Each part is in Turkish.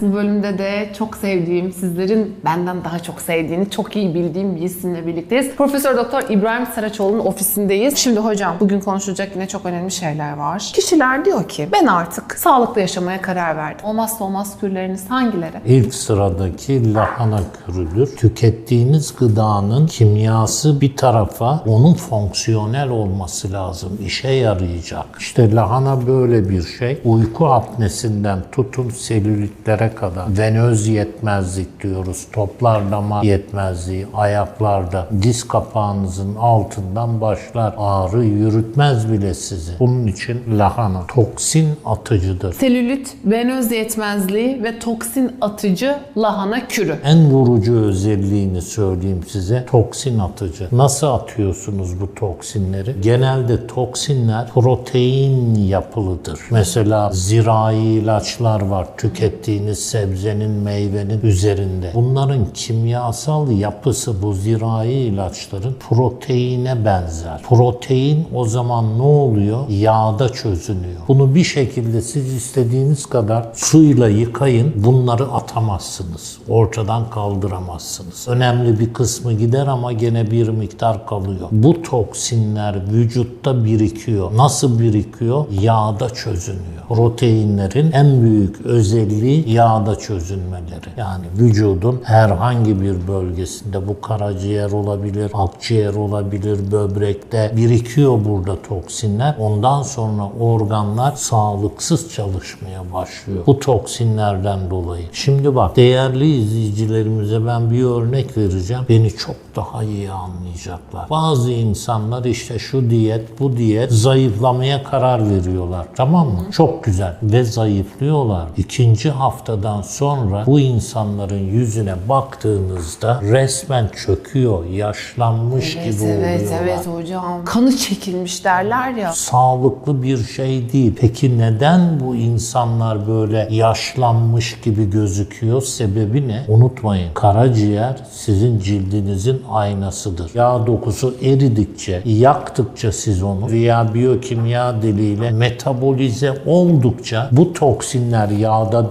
Bu bölümde de çok sevdiğim, sizlerin benden daha çok sevdiğini çok iyi bildiğim bir isimle birlikteyiz. Profesör Doktor İbrahim Saraçoğlu'nun ofisindeyiz. Şimdi hocam bugün konuşulacak yine çok önemli şeyler var. Kişiler diyor ki ben artık sağlıklı yaşamaya karar verdim. Olmazsa olmaz kürleriniz hangileri? İlk sıradaki lahana kürüdür. Tükettiğiniz gıdanın kimyası bir tarafa, onun fonksiyonel olması lazım, işe yarayacak. İşte lahana böyle bir şey. Uyku apnesinden tutun selülitlere kadar. Venöz yetmezlik diyoruz. Toplarlama yetmezliği, ayaklarda, diz kapağınızın altından başlar. Ağrı yürütmez bile sizi. Bunun için lahana toksin atıcıdır. Selülit, venöz yetmezliği ve toksin atıcı lahana kürü. En vurucu özelliğini söyleyeyim size. Toksin atıcı. Nasıl atıyorsunuz bu toksinleri? Genelde toksinler protein yapılıdır. Mesela zirai ilaçlar var. Tükettiğiniz sebzenin, meyvenin üzerinde. Bunların kimyasal yapısı bu zirai ilaçların proteine benzer. Protein o zaman ne oluyor? Yağda çözünüyor. Bunu bir şekilde siz istediğiniz kadar suyla yıkayın. Bunları atamazsınız. Ortadan kaldıramazsınız. Önemli bir kısmı gider ama gene bir miktar kalıyor. Bu toksinler vücutta birikiyor. Nasıl birikiyor? Yağda çözünüyor. Proteinlerin en büyük özelliği yağda çözünmeleri. Yani vücudun herhangi bir bölgesinde bu karaciğer olabilir, akciğer olabilir, böbrekte birikiyor burada toksinler. Ondan sonra organlar sağlıksız çalışmaya başlıyor. Bu toksinlerden dolayı. Şimdi bak değerli izleyicilerimize ben bir örnek vereceğim. Beni çok daha iyi anlayacaklar. Bazı insanlar işte şu diyet, bu diyet zayıflamaya karar veriyorlar. Tamam mı? Çok güzel. Ve zayıflıyorlar. İkinci haftadan sonra bu insanların yüzüne baktığınızda resmen çöküyor, yaşlanmış gibi evet, oluyorlar. evet hocam. Kanı çekilmiş derler ya. Sağlıklı bir şey değil. Peki neden bu insanlar böyle yaşlanmış gibi gözüküyor? Sebebi ne? Unutmayın. Karaciğer sizin cildinizin aynasıdır. Yağ dokusu eridikçe, yaktıkça siz onu veya biyokimya diliyle metabolize oldukça bu toksinler yağda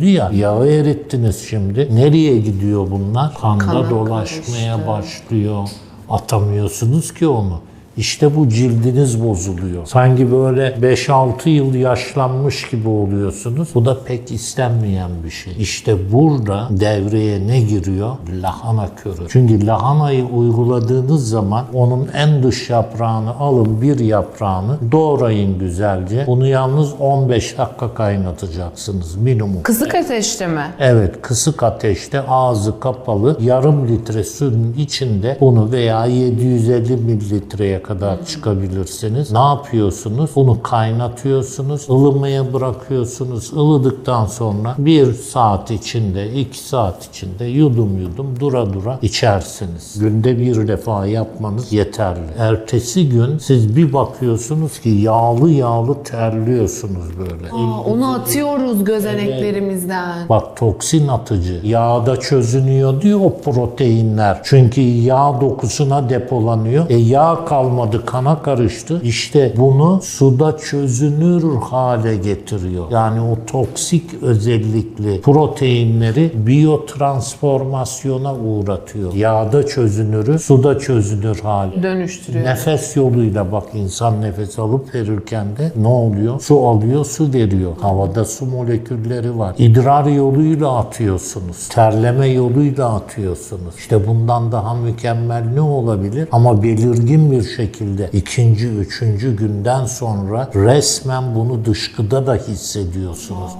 depoluydu ya. Yağı erittiniz şimdi. Nereye gidiyor bunlar? Kanda Kana dolaşmaya karıştı. başlıyor. Atamıyorsunuz ki onu. İşte bu cildiniz bozuluyor. Sanki böyle 5-6 yıl yaşlanmış gibi oluyorsunuz. Bu da pek istenmeyen bir şey. İşte burada devreye ne giriyor? Lahana körü. Çünkü lahanayı uyguladığınız zaman onun en dış yaprağını alın bir yaprağını doğrayın güzelce. Bunu yalnız 15 dakika kaynatacaksınız minimum. Kısık ateşte mi? Evet, kısık ateşte ağzı kapalı yarım litre suyun içinde bunu veya 750 mililitreye kadar çıkabilirsiniz. Ne yapıyorsunuz? Bunu kaynatıyorsunuz, ılımaya bırakıyorsunuz. Ilıdıktan sonra bir saat içinde, iki saat içinde yudum yudum dura dura içersiniz. Günde bir defa yapmanız yeterli. Ertesi gün siz bir bakıyorsunuz ki yağlı yağlı terliyorsunuz böyle. Aa, onu atıyoruz gözeneklerimizden. Bak toksin atıcı. Yağda çözünüyor diyor o proteinler. Çünkü yağ dokusuna depolanıyor. E yağ kalmadı kana karıştı. İşte bunu suda çözünür hale getiriyor. Yani o toksik özellikli proteinleri biyotransformasyona uğratıyor. Yağda çözünürü suda çözünür hale. Dönüştürüyor. Nefes yoluyla bak insan nefes alıp verirken de ne oluyor? Su alıyor, su veriyor. Havada su molekülleri var. İdrar yoluyla atıyorsunuz. Terleme yoluyla atıyorsunuz. İşte bundan daha mükemmel ne olabilir? Ama belirgin bir şekilde ikinci, üçüncü günden sonra resmen bunu dışkıda da hissediyorsunuz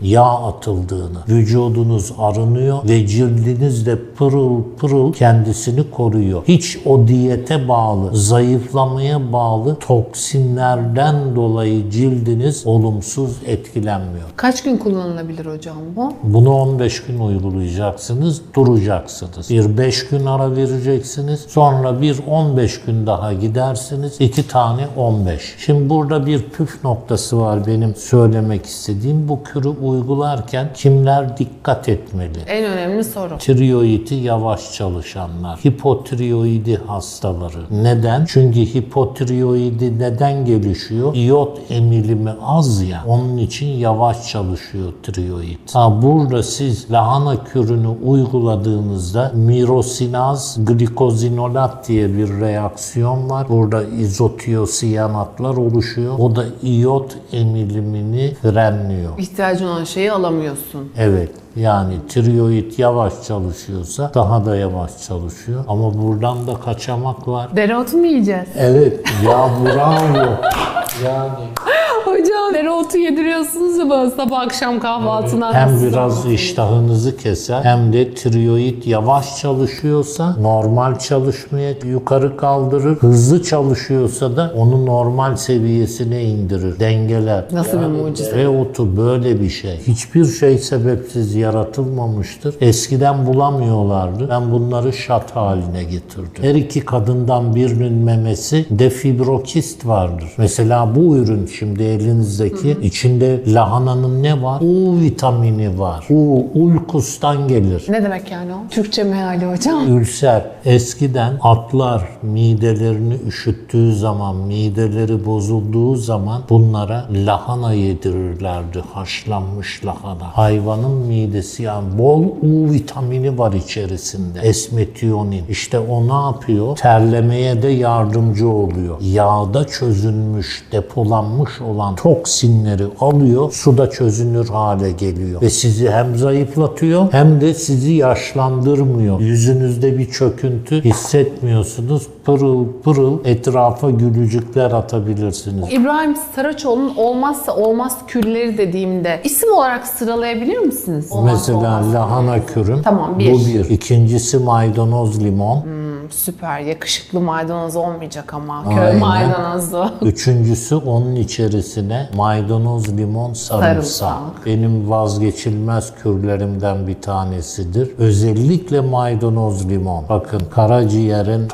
yağ atıldığını, vücudunuz arınıyor ve cildiniz de pırıl pırıl kendisini koruyor. Hiç o diyete bağlı, zayıflamaya bağlı toksinlerden dolayı cildiniz olumsuz etkilenmiyor. Kaç gün kullanılabilir hocam bu? Bunu 15 gün uygulayacaksınız, duracaksınız. Bir 5 gün ara vereceksiniz, sonra bir 15 gün daha gidersiniz, 2 tane 15. Şimdi burada bir püf noktası var benim söylemek istediğim. Bu kürü uygularken kimler dikkat etmeli? En önemli soru. Tiroidi yavaş çalışanlar, hipotiroidi hastaları. Neden? Çünkü hipotiroidi neden gelişiyor? İyot emilimi az ya. Onun için yavaş çalışıyor tiroid. Ha burada siz lahana kürünü uyguladığınızda mirosinaz glikozinolat diye bir reaksiyon var. Burada izotiyosiyanatlar oluşuyor. O da iyot emilimini frenliyor. İhtiyacın olan şeyi alamıyorsun. Evet. Yani tiroid yavaş çalışıyorsa daha da yavaş çalışıyor. Ama buradan da kaçamak var. Dereotu mu yiyeceğiz? Evet. Ya bravo. Yani dereotu yediriyorsunuz ya bana sabah akşam kahvaltına. hem biraz iştahınızı keser hem de tiroid yavaş çalışıyorsa normal çalışmaya yukarı kaldırır. Hızlı çalışıyorsa da onu normal seviyesine indirir. Dengeler. Nasıl bir mucize? Reotu böyle bir şey. Hiçbir şey sebepsiz yaratılmamıştır. Eskiden bulamıyorlardı. Ben bunları şat haline getirdim. Her iki kadından birinin memesi de fibrokist vardır. Mesela bu ürün şimdi elinizdeki içinde lahananın ne var? U vitamini var. U ulkustan gelir. Ne demek yani o? Türkçe meali hocam. Ülser. Eskiden atlar midelerini üşüttüğü zaman, mideleri bozulduğu zaman bunlara lahana yedirirlerdi. Haşlanmış lahana. Hayvanın midesi yani bol U vitamini var içerisinde. Esmetiyonin. İşte o ne yapıyor? Terlemeye de yardımcı oluyor. Yağda çözülmüş, depolanmış olan toksinleri alıyor, suda çözünür hale geliyor. Ve sizi hem zayıflatıyor hem de sizi yaşlandırmıyor. Yüzünüzde bir çöküntü hissetmiyorsunuz. Pırıl pırıl etrafa gülücükler atabilirsiniz. İbrahim Saraçoğlu'nun olmazsa olmaz külleri dediğimde isim olarak sıralayabilir misiniz? Olmazsa Mesela olmaz. lahana kürüm. Tamam, bir. Bu bir. İkincisi maydanoz limon. Süper. Yakışıklı maydanoz olmayacak ama. Aynen. Köy maydanozu. Üçüncüsü onun içerisine maydanoz, limon, sarımsak. Sarımsak. Benim vazgeçilmez kürlerimden bir tanesidir. Özellikle maydanoz, limon. Bakın karaciğerin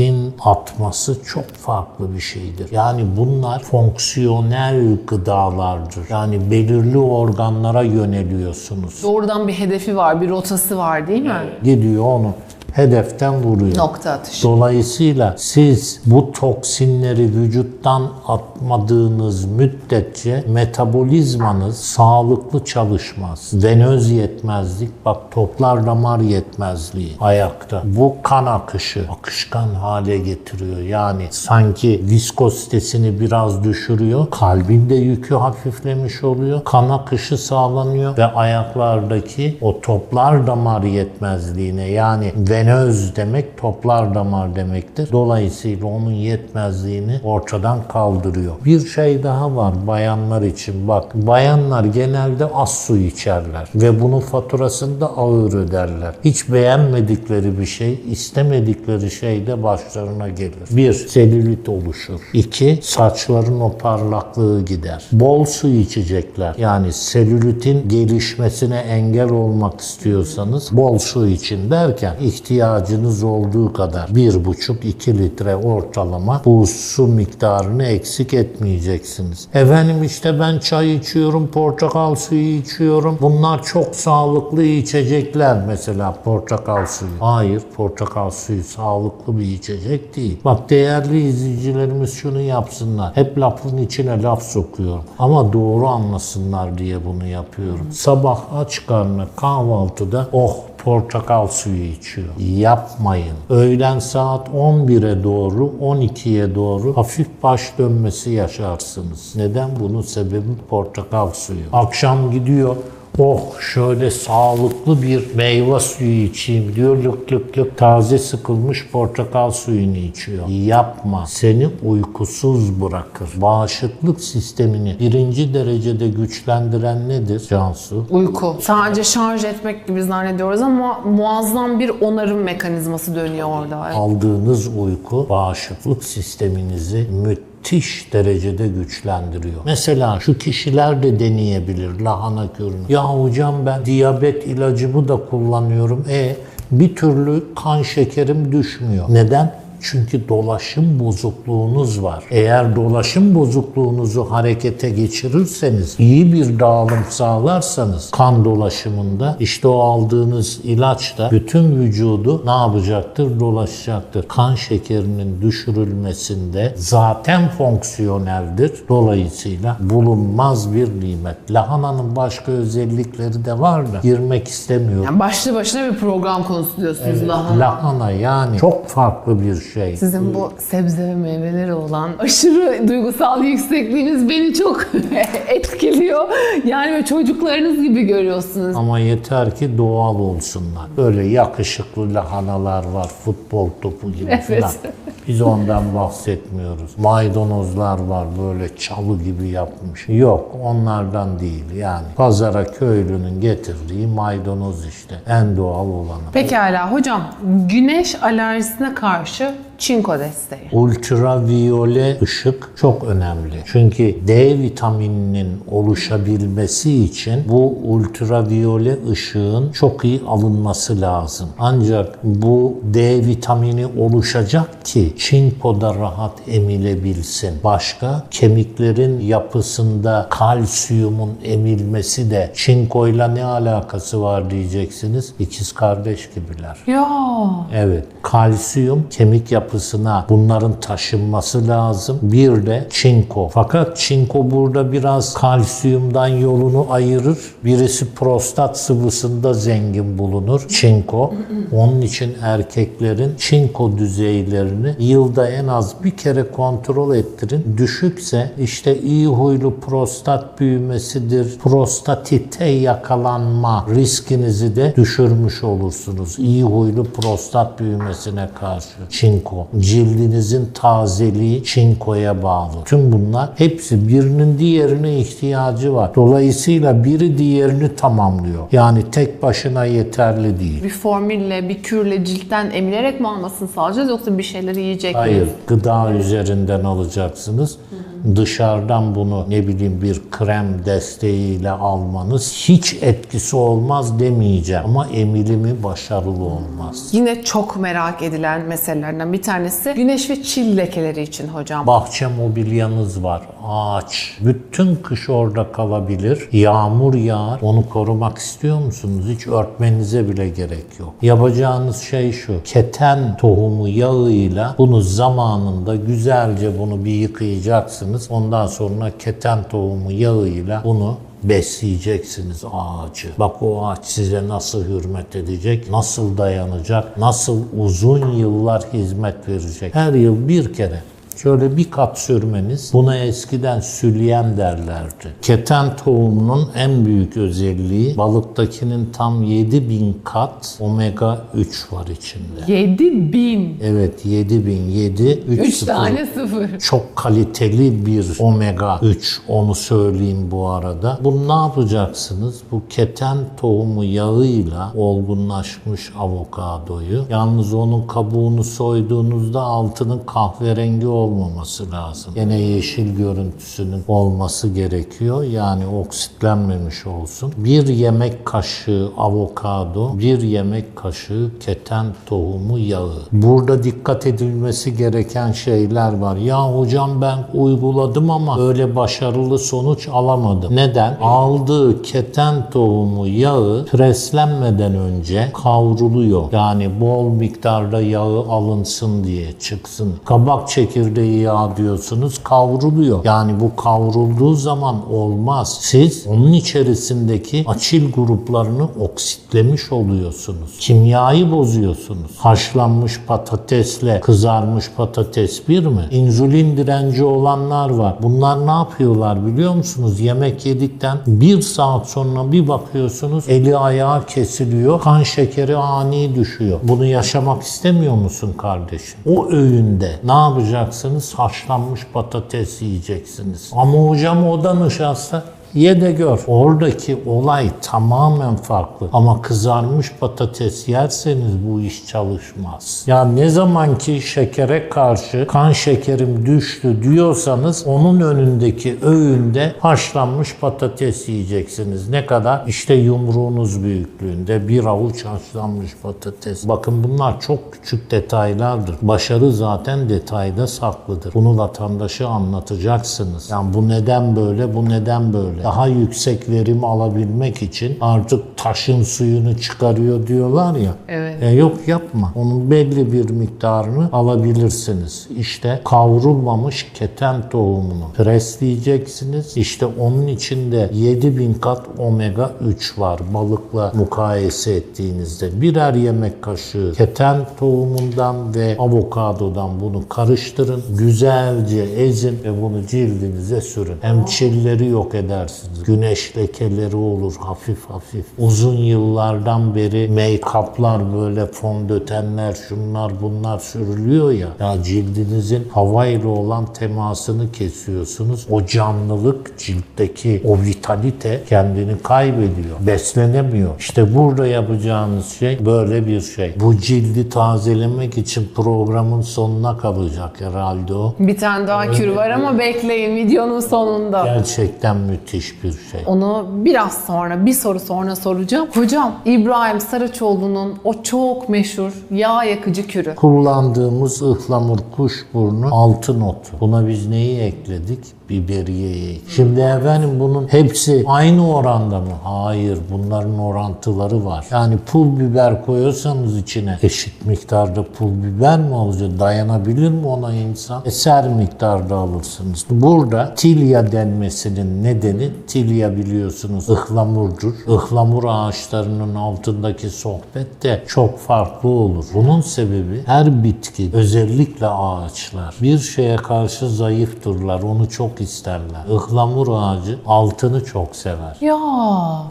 toksin atması çok farklı bir şeydir. Yani bunlar fonksiyonel gıdalardır. Yani belirli organlara yöneliyorsunuz. Doğrudan bir hedefi var, bir rotası var değil mi? Gidiyor onu hedeften vuruyor. Nokta atışı. Dolayısıyla siz bu toksinleri vücuttan atmadığınız müddetçe metabolizmanız sağlıklı çalışmaz. Venöz yetmezlik, bak toplar damar yetmezliği ayakta. Bu kan akışı akışkan hale getiriyor. Yani sanki viskozitesini biraz düşürüyor. Kalbin de yükü hafiflemiş oluyor. Kan akışı sağlanıyor ve ayaklardaki o toplar damar yetmezliğine yani venöz demek toplar damar demektir. Dolayısıyla onun yetmezliğini ortadan kaldırıyor. Bir şey daha var bayanlar için. Bak bayanlar genelde az su içerler ve bunun faturasını da ağır öderler. Hiç beğenmedikleri bir şey, istemedikleri şey de başlarına gelir. Bir, selülit oluşur. İki, saçların o parlaklığı gider. Bol su içecekler. Yani selülitin gelişmesine engel olmak istiyorsanız bol su için derken ihtiyacınız olduğu kadar 1,5-2 litre ortalama bu su miktarını eksik etmeyeceksiniz. Efendim işte ben çay içiyorum, portakal suyu içiyorum. Bunlar çok sağlıklı içecekler mesela portakal suyu. Hayır, portakal suyu sağlıklı bir içecek değil. Bak değerli izleyicilerimiz şunu yapsınlar. Hep lafın içine laf sokuyorum. Ama doğru anlasınlar diye bunu yapıyorum. Sabah aç karnı kahvaltıda oh portakal suyu içiyor. Yapmayın. Öğlen saat 11'e doğru 12'ye doğru hafif baş dönmesi yaşarsınız. Neden? Bunun sebebi portakal suyu. Akşam gidiyor Oh şöyle sağlıklı bir meyve suyu içeyim diyor. Lık lık lık taze sıkılmış portakal suyunu içiyor. Yapma. Seni uykusuz bırakır. Bağışıklık sistemini birinci derecede güçlendiren nedir Cansu? Uyku. Sadece şarj etmek gibi zannediyoruz ama muazzam bir onarım mekanizması dönüyor orada. Aldığınız uyku bağışıklık sisteminizi müthiş derecede güçlendiriyor. Mesela şu kişiler de deneyebilir lahana kürünü. Ya hocam ben diyabet ilacımı da kullanıyorum. E bir türlü kan şekerim düşmüyor. Neden? Çünkü dolaşım bozukluğunuz var. Eğer dolaşım bozukluğunuzu harekete geçirirseniz, iyi bir dağılım sağlarsanız kan dolaşımında işte o aldığınız ilaç da bütün vücudu ne yapacaktır? Dolaşacaktır. Kan şekerinin düşürülmesinde zaten fonksiyoneldir. Dolayısıyla bulunmaz bir nimet. Lahananın başka özellikleri de var da girmek istemiyorum. Yani başlı başına bir program konusu diyorsunuz lahana. Lahana yani çok farklı bir şey. Sizin bu sebze ve meyveleri olan aşırı duygusal yüksekliğiniz beni çok etkiliyor. Yani çocuklarınız gibi görüyorsunuz. Ama yeter ki doğal olsunlar. Böyle yakışıklı lahanalar var, futbol topu gibi Evet. falan. Biz ondan bahsetmiyoruz. Maydanozlar var böyle çalı gibi yapmış. Yok onlardan değil yani. Pazara köylünün getirdiği maydanoz işte. En doğal olanı. Pekala hocam, güneş alerjisine karşı çinko desteği. Ultraviyole ışık çok önemli. Çünkü D vitamininin oluşabilmesi için bu ultraviyole ışığın çok iyi alınması lazım. Ancak bu D vitamini oluşacak ki çinkoda rahat emilebilsin. Başka kemiklerin yapısında kalsiyumun emilmesi de çinkoyla ne alakası var diyeceksiniz. İkiz kardeş gibiler. Ya Evet. Kalsiyum kemik yapısına bunların taşınması lazım. Bir de çinko. Fakat çinko burada biraz kalsiyumdan yolunu ayırır. Birisi prostat sıvısında zengin bulunur. Çinko. Onun için erkeklerin çinko düzeylerini yılda en az bir kere kontrol ettirin. Düşükse işte iyi huylu prostat büyümesidir. Prostatite yakalanma riskinizi de düşürmüş olursunuz. İyi huylu prostat büyümesine karşı. Çinko. Cildinizin tazeliği çinkoya bağlı. Tüm bunlar hepsi birinin diğerine ihtiyacı var. Dolayısıyla biri diğerini tamamlıyor. Yani tek başına yeterli değil. bir formülle, bir kürle ciltten emilerek mi almasını sağlayacağız yoksa bir şeyleri yiyecek Hayır, miyiz? gıda üzerinden alacaksınız. Dışarıdan bunu ne bileyim bir krem desteğiyle almanız hiç etkisi olmaz demeyeceğim ama emilimi başarılı olmaz. Yine çok merak edilen meselelerden bir tanesi güneş ve çil lekeleri için hocam. Bahçe mobilyanız var, ağaç. Bütün kış orada kalabilir. Yağmur yağar. Onu korumak istiyor musunuz? Hiç örtmenize bile gerek yok. Yapacağınız şey şu. Keten tohumu yağıyla bunu zamanında güzelce bunu bir yıkayacaksınız. Ondan sonra keten tohumu yağıyla bunu besleyeceksiniz ağacı. Bak o ağaç size nasıl hürmet edecek, nasıl dayanacak, nasıl uzun yıllar hizmet verecek. Her yıl bir kere Şöyle bir kat sürmeniz, buna eskiden sülyen derlerdi. Keten tohumunun en büyük özelliği balıktakinin tam 7000 kat omega 3 var içinde. 7000. Evet 7000, 7, 3, 3 tane sıfır. çok kaliteli bir omega 3 onu söyleyeyim bu arada. Bunu ne yapacaksınız? Bu keten tohumu yağıyla olgunlaşmış avokadoyu yalnız onun kabuğunu soyduğunuzda altının kahverengi olmaması lazım. Gene yeşil görüntüsünün olması gerekiyor. Yani oksitlenmemiş olsun. Bir yemek kaşığı avokado, bir yemek kaşığı keten tohumu yağı. Burada dikkat edilmesi gereken şeyler var. Ya hocam ben uyguladım ama öyle başarılı sonuç alamadım. Neden? Aldığı keten tohumu yağı preslenmeden önce kavruluyor. Yani bol miktarda yağı alınsın diye çıksın. Kabak çekirdeği yağı diyorsunuz kavruluyor. Yani bu kavrulduğu zaman olmaz. Siz onun içerisindeki açil gruplarını oksitlemiş oluyorsunuz. Kimyayı bozuyorsunuz. Haşlanmış patatesle kızarmış patates bir mi? İnsülin direnci olanlar var. Bunlar ne yapıyorlar biliyor musunuz? Yemek yedikten bir saat sonra bir bakıyorsunuz eli ayağı kesiliyor. Kan şekeri ani düşüyor. Bunu yaşamak istemiyor musun kardeşim? O öğünde ne yapacaksınız? Haşlanmış patates yiyeceksiniz. Ama hocam o da nişasta. Ye de gör. Oradaki olay tamamen farklı. Ama kızarmış patates yerseniz bu iş çalışmaz. Ya ne zaman ki şekere karşı kan şekerim düştü diyorsanız onun önündeki öğünde haşlanmış patates yiyeceksiniz. Ne kadar? İşte yumruğunuz büyüklüğünde bir avuç haşlanmış patates. Bakın bunlar çok küçük detaylardır. Başarı zaten detayda saklıdır. Bunu vatandaşa anlatacaksınız. Yani bu neden böyle, bu neden böyle. Daha yüksek verim alabilmek için artık taşın suyunu çıkarıyor diyorlar ya. Evet. E yok yapma. Onun belli bir miktarını alabilirsiniz. İşte kavrulmamış keten tohumunu presleyeceksiniz. İşte onun içinde 7000 kat omega 3 var balıkla mukayese ettiğinizde. Birer yemek kaşığı keten tohumundan ve avokadodan bunu karıştırın. Güzelce ezin ve bunu cildinize sürün. Hem çilleri yok edersiniz. Güneş lekeleri olur hafif hafif. Uzun yıllardan beri make-up'lar böyle fondötenler şunlar bunlar sürülüyor ya. Ya cildinizin havayla olan temasını kesiyorsunuz. O canlılık ciltteki o vitalite kendini kaybediyor. Beslenemiyor. İşte burada yapacağınız şey böyle bir şey. Bu cildi tazelemek için programın sonuna kalacak herhalde o. Bir tane daha kür var ama bekleyin videonun sonunda. Gerçekten müthiş bir şey. Onu biraz sonra, bir soru sonra soracağım. Hocam, İbrahim Saraçoğlu'nun o çok meşhur yağ yakıcı kürü. Kullandığımız ıhlamur kuşburnu altın otu. Buna biz neyi ekledik? Biberiyeyi. Şimdi efendim bunun hepsi aynı oranda mı? Hayır. Bunların orantıları var. Yani pul biber koyuyorsanız içine eşit miktarda pul biber mi olacak? Dayanabilir mi ona insan? Eser miktarda alırsınız. Burada tilya denmesinin nedeni tilya biliyorsunuz ıhlamurdur. Ihlamur ağaçlarının altındaki sohbet de çok farklı olur. Bunun sebebi her bitki özellikle ağaçlar bir şeye karşı zayıftırlar. Onu çok isterler. Ihlamur ağacı altını çok sever. Ya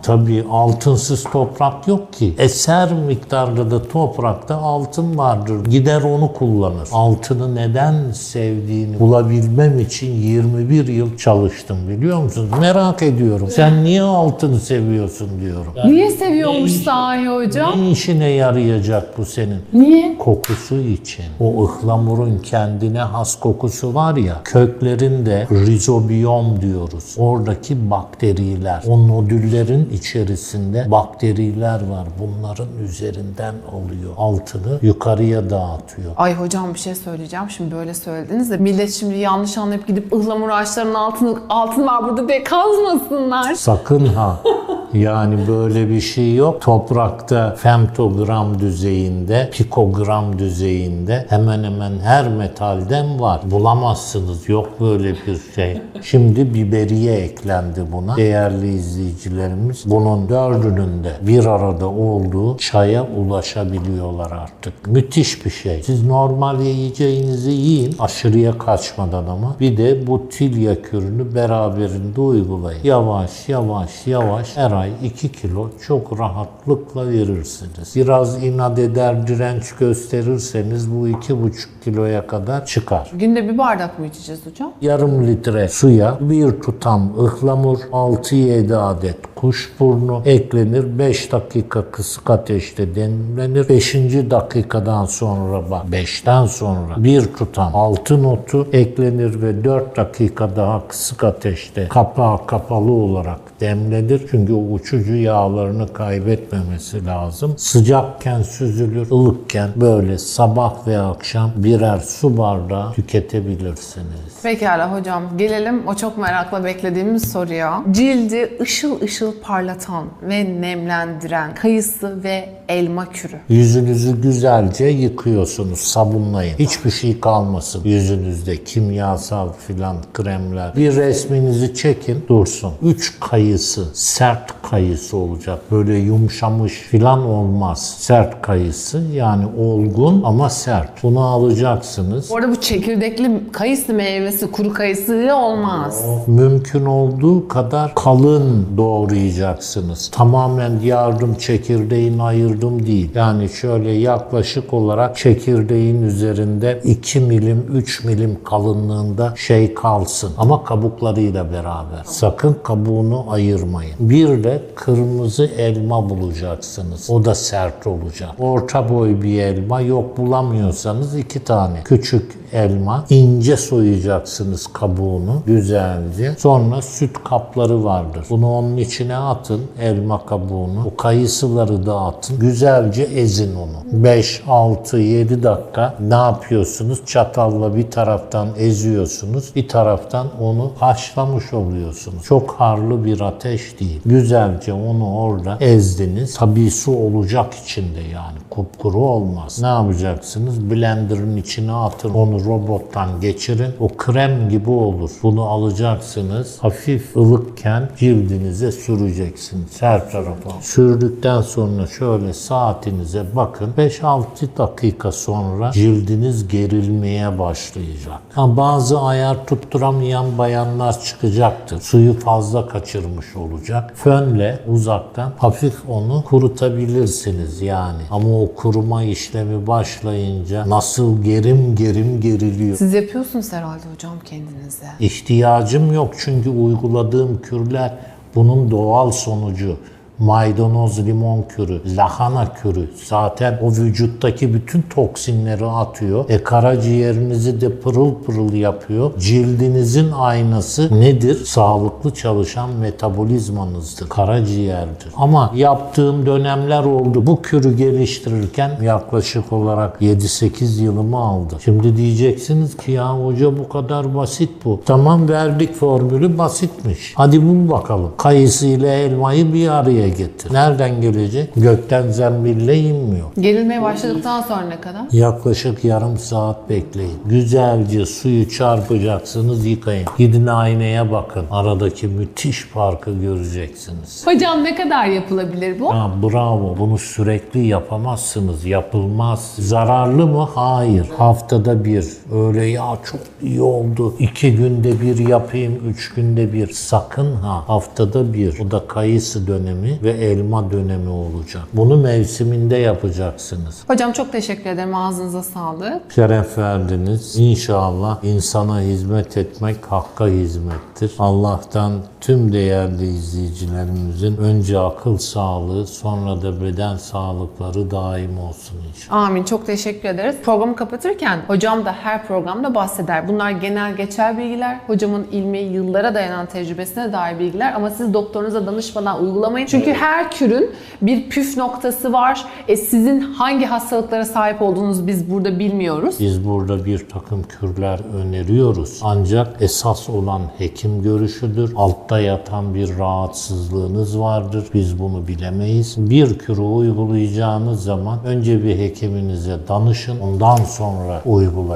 Tabii altınsız toprak yok ki. Eser miktarda da toprakta altın vardır. Gider onu kullanır. Altını neden sevdiğini bulabilmem için 21 yıl çalıştım biliyor musunuz? Merak ediyorum. Sen niye altını seviyorsun diyorum. niye seviyormuş sahi hocam? Ne işine yarayacak bu senin? Niye? kokusu için. O ıhlamurun kendine has kokusu var ya, köklerinde rizobiyom diyoruz. Oradaki bakteriler, o nodüllerin içerisinde bakteriler var. Bunların üzerinden alıyor. Altını yukarıya dağıtıyor. Ay hocam bir şey söyleyeceğim. Şimdi böyle söylediniz de millet şimdi yanlış anlayıp gidip ıhlamur ağaçlarının altını, altın var burada diye kazmasınlar. Sakın ha. Yani böyle bir şey yok. Toprakta femtogram düzeyinde, pikogram düzeyinde hemen hemen her metalden var. Bulamazsınız. Yok böyle bir şey. Şimdi biberiye eklendi buna. Değerli izleyicilerimiz bunun dördünün de bir arada olduğu çaya ulaşabiliyorlar artık. Müthiş bir şey. Siz normal yiyeceğinizi yiyin. Aşırıya kaçmadan ama. Bir de bu tilya kürünü beraberinde uygulayın. Yavaş yavaş yavaş her ay 2 kilo çok rahatlıkla verirsiniz. Biraz inat eder, direnç gösterirseniz bu 2,5 kiloya kadar çıkar. Günde bir bardak mı içeceğiz hocam? Yarım litre suya bir tutam ıhlamur, 6-7 adet kuşburnu eklenir. 5 dakika kısık ateşte demlenir. 5. dakikadan sonra bak 5'ten sonra bir tutam altın otu eklenir ve 4 dakika daha kısık ateşte kapağı kapalı olarak demlenir. Çünkü uçucu yağlarını kaybetmemesi lazım. Sıcakken süzülür, ılıkken böyle sabah ve akşam birer su bardağı tüketebilirsiniz. Pekala hocam gelelim o çok merakla beklediğimiz soruya. Cildi ışıl ışıl parlatan ve nemlendiren kayısı ve elma kürü. Yüzünüzü güzelce yıkıyorsunuz, sabunlayın. Hiçbir şey kalmasın yüzünüzde, kimyasal filan kremler. Bir resminizi çekin, dursun. Üç kayısı, sert kayısı olacak. Böyle yumuşamış filan olmaz. Sert kayısı yani olgun ama sert. Bunu alacaksınız. Bu arada bu çekirdekli kayısı meyvesi, kuru kayısı olmaz. Mümkün olduğu kadar kalın doğrayacaksınız. Tamamen yardım çekirdeğini ayırdım değil. Yani şöyle yaklaşık olarak çekirdeğin üzerinde 2 milim 3 milim kalınlığında şey kalsın. Ama kabuklarıyla beraber. Sakın kabuğunu ayırmayın. Bir de kırmızı elma bulacaksınız. O da sert olacak. Orta boy bir elma yok bulamıyorsanız iki tane küçük elma ince soyacaksınız kabuğunu güzelce. Sonra süt kapları vardır. Bunu onun içine atın elma kabuğunu. O kayısıları da atın. Güzelce ezin onu. 5, 6, 7 dakika ne yapıyorsunuz? Çatalla bir taraftan eziyorsunuz. Bir taraftan onu haşlamış oluyorsunuz. Çok harlı bir ateş değil. Güzelce onu orada ezdiniz. Tabii su olacak içinde yani. Kupkuru olmaz. Ne yapacaksınız? Blenderın içine atın. Onu robottan geçirin. O krem gibi olur. Bunu alacaksınız. Hafif ılıkken cildinize süreceksiniz. Her tarafa. Sürdükten sonra şöyle saatinize bakın. 5-6 dakika sonra cildiniz gerilmeye başlayacak. Ha, bazı ayar tutturamayan bayanlar çıkacaktır. Suyu fazla kaçırmış olacak. Fönle uzaktan hafif onu kurutabilirsiniz yani. Ama o kuruma işlemi başlayınca nasıl gerim gerim geriliyor. Siz yapıyorsunuz herhalde hocam kendinize. İhtiyacım yok çünkü uyguladığım kürler bunun doğal sonucu. Maydanoz limon kürü, lahana kürü zaten o vücuttaki bütün toksinleri atıyor. E karaciğerinizi de pırıl pırıl yapıyor. Cildinizin aynası nedir? Sağlıklı çalışan metabolizmanızdır. Karaciğerdir. Ama yaptığım dönemler oldu. Bu kürü geliştirirken yaklaşık olarak 7-8 yılımı aldı. Şimdi diyeceksiniz ki ya hoca bu kadar basit bu. Tamam verdik formülü basitmiş. Hadi bul bakalım. Kayısı ile elmayı bir araya getir. Nereden gelecek? Gökten zembille inmiyor. Gerilmeye başladıktan sonra ne kadar? Yaklaşık yarım saat bekleyin. Güzelce suyu çarpacaksınız, yıkayın. Gidin aynaya bakın. Aradaki müthiş farkı göreceksiniz. Hocam ne kadar yapılabilir bu? Ha, bravo. Bunu sürekli yapamazsınız. Yapılmaz. Zararlı mı? Hayır. Haftada bir. Öyle ya çok iyi oldu. İki günde bir yapayım. Üç günde bir. Sakın ha. Haftada bir. Bu da kayısı dönemi ve elma dönemi olacak. Bunu mevsiminde yapacaksınız. Hocam çok teşekkür ederim. Ağzınıza sağlık. Şeref verdiniz. İnşallah insana hizmet etmek hakka hizmettir. Allah'tan tüm değerli izleyicilerimizin önce akıl sağlığı sonra da beden sağlıkları daim olsun inşallah. Amin. Çok teşekkür ederiz. Programı kapatırken hocam da her programda bahseder. Bunlar genel geçer bilgiler. Hocamın ilmi yıllara dayanan tecrübesine dair bilgiler ama siz doktorunuza danışmadan uygulamayın. Çünkü her kürün bir püf noktası var. E sizin hangi hastalıklara sahip olduğunuzu biz burada bilmiyoruz. Biz burada bir takım kürler öneriyoruz. Ancak esas olan hekim görüşüdür. Altta yatan bir rahatsızlığınız vardır. Biz bunu bilemeyiz. Bir kürü uygulayacağınız zaman önce bir hekiminize danışın. Ondan sonra uygulayın.